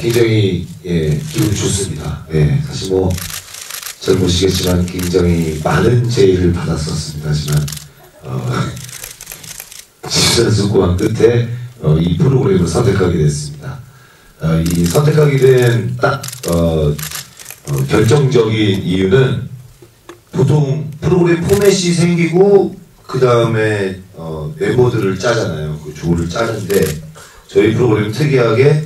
굉장히 예, 기분 좋습니다. 예, 사실 뭐 잘 보시겠지만 굉장히 많은 제의를 받았었습니다. 하지만 어, 심사숙고한 끝에 어, 이 프로그램을 선택하게 됐습니다. 어, 이 선택하게 된딱 어, 어, 결정적인 이유는 보통 프로그램 포맷이 생기고 그 다음에 어, 멤버들을 짜잖아요. 그 조를 짜는데 저희 프로그램 특이하게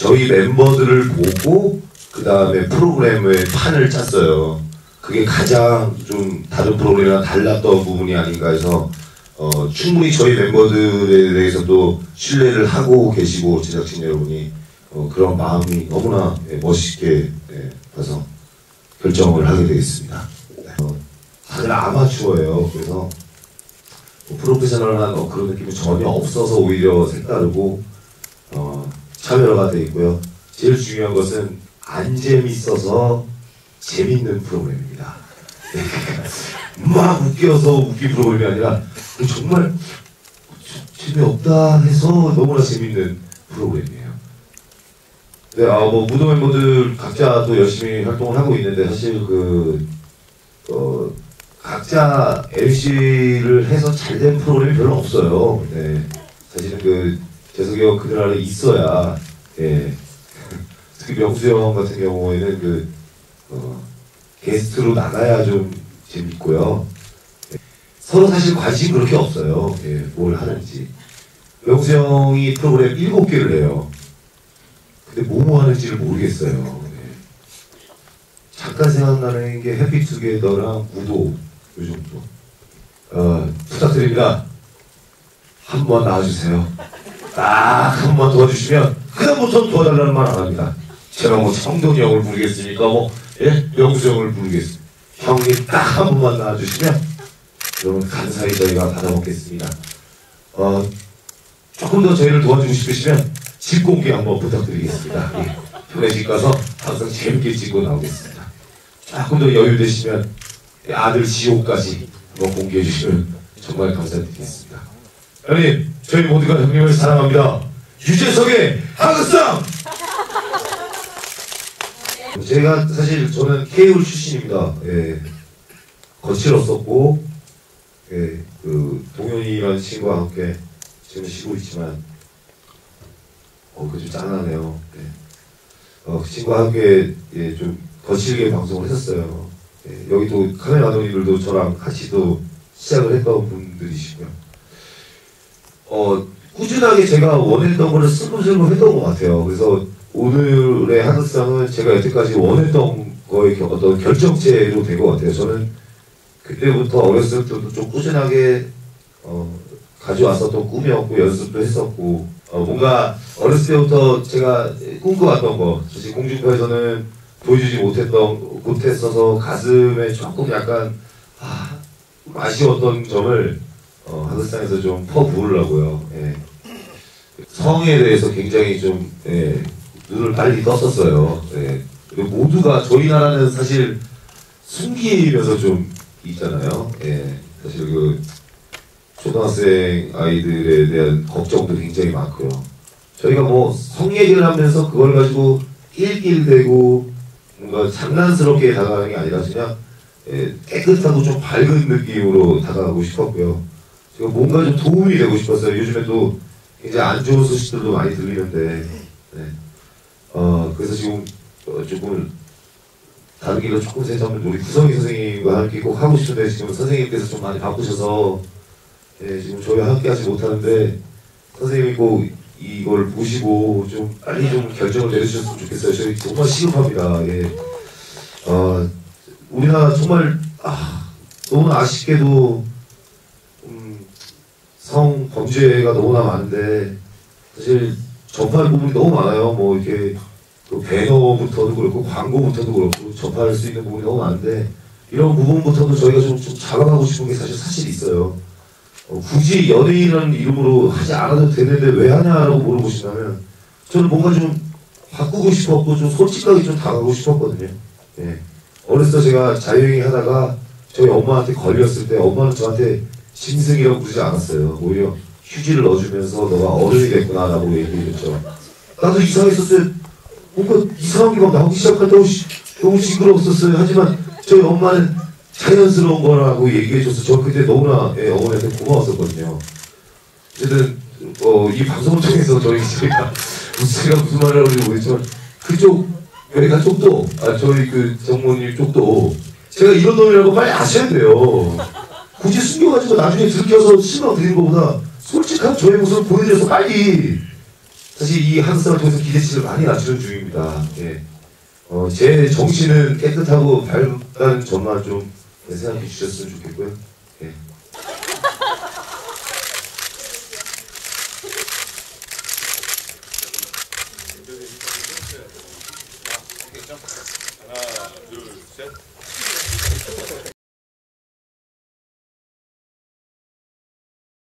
저희 멤버들을 보고 그 다음에 프로그램의 판을 짰어요. 그게 가장 좀 다른 프로그램이랑 달랐던 부분이 아닌가 해서 어, 충분히 저희 멤버들에 대해서도 신뢰를 하고 계시고 제작진 여러분이 어, 그런 마음이 너무나 예, 멋있게 예, 봐서 결정을 하게 되겠습니다. 네. 어, 다들 아마추어예요. 그래서 뭐 프로페셔널한 어, 그런 느낌이 전혀 없어서 오히려 색다르고 어, 차별화가 돼 있고요. 제일 중요한 것은 안 재밌어서 재밌는 프로그램입니다. 네. 막 웃겨서 웃긴 프로그램이 아니라 정말 재미없다 해서 너무나 재밌는 프로그램이에요. 네, 아, 뭐, 무도 멤버들 각자 또 열심히 활동을 하고 있는데, 사실 그, 어, 각자 MC를 해서 잘 된 프로그램이 별로 없어요. 네. 사실은 그, 재석이 형 그들 안에 있어야, 예. 특히 명수 형 같은 경우에는 그, 어, 게스트로 나가야 좀 재밌고요. 예. 서로 사실 관심 그렇게 없어요. 예, 뭘 하는지. 명수 형이 프로그램 7개를 해요. 근데 뭐뭐 하는지를 모르겠어요. 네. 잠깐 생각나는 게 해피투게더랑 구도 요 정도. 어, 부탁드립니다. 한번 나와주세요. 딱 한 번 도와주시면 그다음부터 도와달라는 말 안 합니다. 제가 뭐 형을 부르겠습니까? 뭐 예? 명수 형을 부르겠습니다. 형님 딱 한 번만 나와주시면 여러분 감사히 저희가 받아먹겠습니다. 어, 조금 더 저희를 도와주고 싶으시면 집 공개 한번 부탁드리겠습니다. 예. 편의집 가서 항상 재밌게 찍고 나오겠습니다. 조금 더 여유 되시면 아들 지옥까지 한번 공개해 주시면 정말 감사드리겠습니다. 형님, 저희 모두가 형님을 사랑합니다. 유재석의 하극상! 제가 사실 저는 K울 출신입니다. 예. 거칠었었고, 예, 그 동현이라는 친구와 함께 지금 쉬고 있지만 어, 그좀 짠하네요. 네. 어, 그 친구와 함께 예, 좀 거칠게 방송을 했었어요. 예, 여기 또 카메라 감독님들도 저랑 같이 또 시작을 했던 분들이시고요. 어, 꾸준하게 제가 원했던 거를 슬금슬금 했던 것 같아요. 그래서 오늘의 하극상은 제가 여태까지 원했던 거의 어떤 결정체로 된 것 같아요. 저는 그때부터 어렸을 때도 좀 꾸준하게 어, 가져왔었던 꿈이었고 연습도 했었고 어, 뭔가 어렸을 때부터 제가 꿈꿔왔던 거 사실 공중파에서는 보여주지 못했던 못했어서 가슴에 조금 약간 아, 아쉬웠던 점을 어, 하극상에서 좀 퍼부으려고요. 예. 성에 대해서 굉장히 좀 예, 눈을 빨리 떴었어요. 예. 모두가 저희 나라는 사실 숨기면서 좀 있잖아요. 예. 사실 그 초등학생 아이들에 대한 걱정도 굉장히 많고요. 저희가 뭐 성 얘기를 하면서 그걸 가지고 낄낄대고 뭔가 장난스럽게 다가가는 게 아니라 그냥 예, 깨끗하고 좀 밝은 느낌으로 다가가고 싶었고요. 뭔가 좀 도움이 되고 싶었어요. 요즘에 도 굉장히 안 좋은 소식들도 많이 들리는데, 네. 어, 그래서 지금 어, 조금 다른 길로 조금 세자면 우리 구성희 선생님과 함께 꼭 하고 싶은데 지금 선생님께서 좀 많이 바쁘셔서 예, 지금 저희와 함께 하지 못하는데 선생님이 꼭 이걸 보시고 좀 빨리 좀 결정을 내려주셨으면 좋겠어요. 저희 정말 시급합니다. 예. 어, 우리나라 정말 아, 너무 아쉽게도 범죄가 너무나 많은데 사실 접할 부분이 너무 많아요. 뭐 이렇게 그 배너부터도 그렇고 광고부터도 그렇고 접할 수 있는 부분이 너무 많은데 이런 부분부터도 저희가 좀, 좀 잡아가고 싶은 게 사실 사실 있어요. 어, 굳이 연예인이라는 이름으로 하지 않아도 되는데 왜 하냐라고 물어보시면 저는 뭔가 좀 바꾸고 싶었고 좀 솔직하게 좀 다가가고 싶었거든요. 예. 어렸을 때 제가 자유행위 하다가 저희 엄마한테 걸렸을 때 엄마는 저한테 짐승이라고 부르지 않았어요. 오히려 휴지를 넣어주면서 너가 어른이 됐구나라고 얘기했죠. 나도 이상했었을 때 뭔가 이상한 게 막 나오기 시작한다고 시- 너무 징그러웠었어요. 하지만 저희 엄마는 자연스러운 거라고 얘기해줘서 저 그때 너무나 예, 어머니한테 고마웠었거든요. 어쨌든 어, 이 방송을 통해서 저희 저희가 무슨 제가 무슨 말을 하는지 모르겠지만 그쪽 외가 쪽도 아 저희 그 정모님 쪽도 제가 이런 놈이라고 빨리 아셔야 돼요. 굳이 숨겨가지고 나중에 들켜서 실망 드린 것보다 솔직한 저의 모습을 보여줘서 빨리 사실 이 한국사를 통해서 기대치를 많이 낮추는 중입니다. 예. 어, 제 정신은 깨끗하고 밝다는 점만 좀 생각해 주셨으면 좋겠고요. 예. 하나, 둘, 셋.